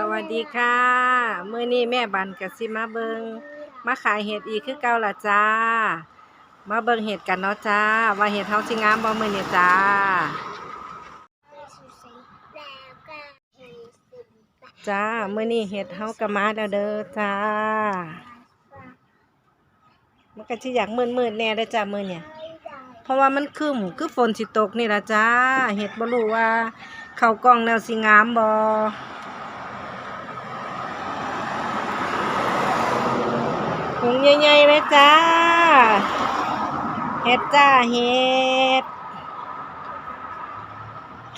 สวัสดีค่ะ มื้อนี้แม่บันกับสิมาเบิงมาขายเห็ดอีกคือเก่าละจ้า มาเบิงเห็ดกันเนาะจ้า ว่าเห็ดเฮาสิงามบ่มื้อนี้จ้า จ้ามื้อนี้เห็ดเฮาก็มาแล้วเด้อจ้า มันก็สิอยากมืดๆแน่เด้อจ้ามื้อเนี่ยเพราะว่ามันคึมคือฝนสิตกนี่ละจ้า เห็ดบ่รู้ว่า เข้ากล้องแล้วสิงามบ่ ถุงใหญ่ๆเลยจ้าเห็ดจ้าเห็ด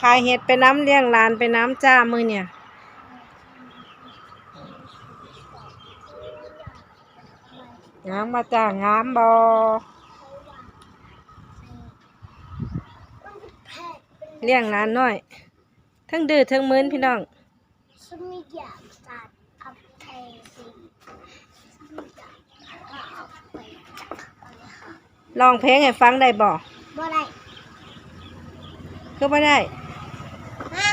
ขายเห็ดไปน้ำเลี้ยงลานไปน้ำจ้ามือเนี่ยงามมาจ้างามบอเลี้ยงลานน้อย ทั้งดื้อทั้งมึนพี่น้อง สมิยาสัตว์อัพเทสิสมิยาเอาไปจับอะไรคะ ลองเพลงให้ฟังได้บ่บ่ได้ก็ไม่ได้ ฮะ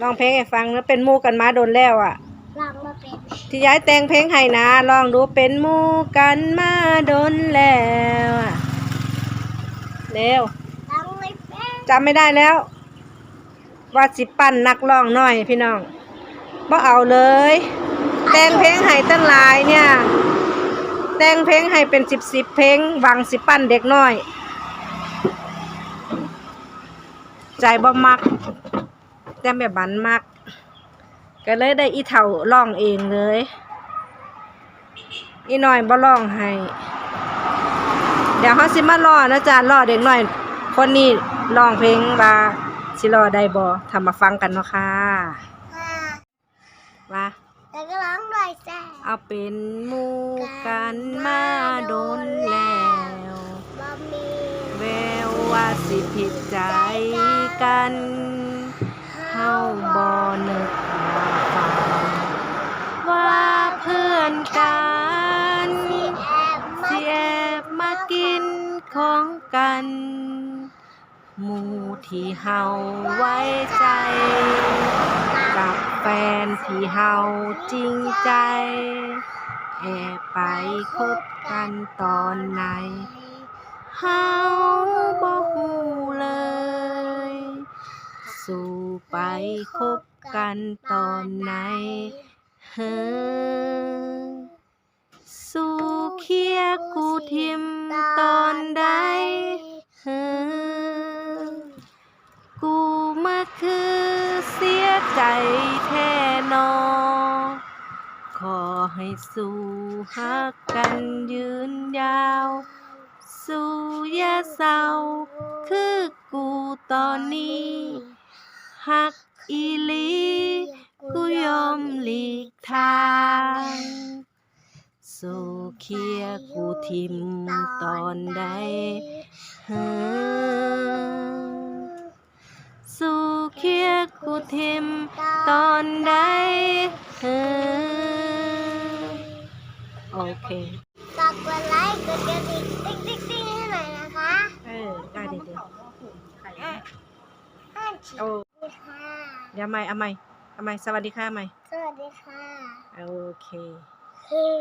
ลองเพลงให้ฟังแล้วเป็นหมู่กันมาโดนแล้วอะ ลองมาเป็นที่ย้ายแต่งเพลงให้นะ ลองดูเป็นหมู่กันมาโดนแล้วอะเร็วลองไม่เป็นจำไม่ได้แล้ว ว่าสิปั้นนักร้องหน่อยพี่น้องบ่เอาเลย แต่งเพลงให้ตั้งหลายเนี่ย แต่งเพลงให้เป็นสิบสิบเพลงหวังสิปั้นเด็กน้อย ใจบ่มัก แต่แบบบันมัก ก็เลยได้อีเถ่าร้องเองเลย อีน้อยบ่ร้องให้ เดี๋ยวเขาสิมารอนะจ๊ะรอเด็กน้อย คนนี้ร้องเพลงว่าสิรอได้บ่ทำมาฟังกันเนาะคะค่ะว่า เอาเป็นหมู่กันมาโดนแล้วบ่มีแววว่าสิผิดใจกันเฮาบ่นึกว่าฝันว่าเพื่อนกันสิแอบมาสิแอบมากินของกันหมู่ที่เฮาไว้ใจกับแฟนที่เฮาจริงใจ แอบไปคบกันตอนไหนเฮาบ่ฮู้เลย สู่ไปคบกันตอนไหนเฮ้อสู่เคียกูทิม ใจแท้นอ ขอให้สู่ฮักกันยืนยาว สู่ยาเศร้าคือกูตอนนี้ฮักอีลีกูยอมหลีกทางสู่เคียกูทิมตอนใดเฮ้อ เคลียร์กูทิมตอนใดเฮ้อโอเคฝากกดไลค์กดกระดิ่งติ๊งติ๊งติ๊งให้หน่อยนะคะ เออได้เดี๋ยวเดี๋ยวห้าชิ้นโอ้ค่ะเดี๋ยวไม่เอาไม่เอาไม่สวัสดีค่ะไม่สวัสดีค่ะ โอเคคือ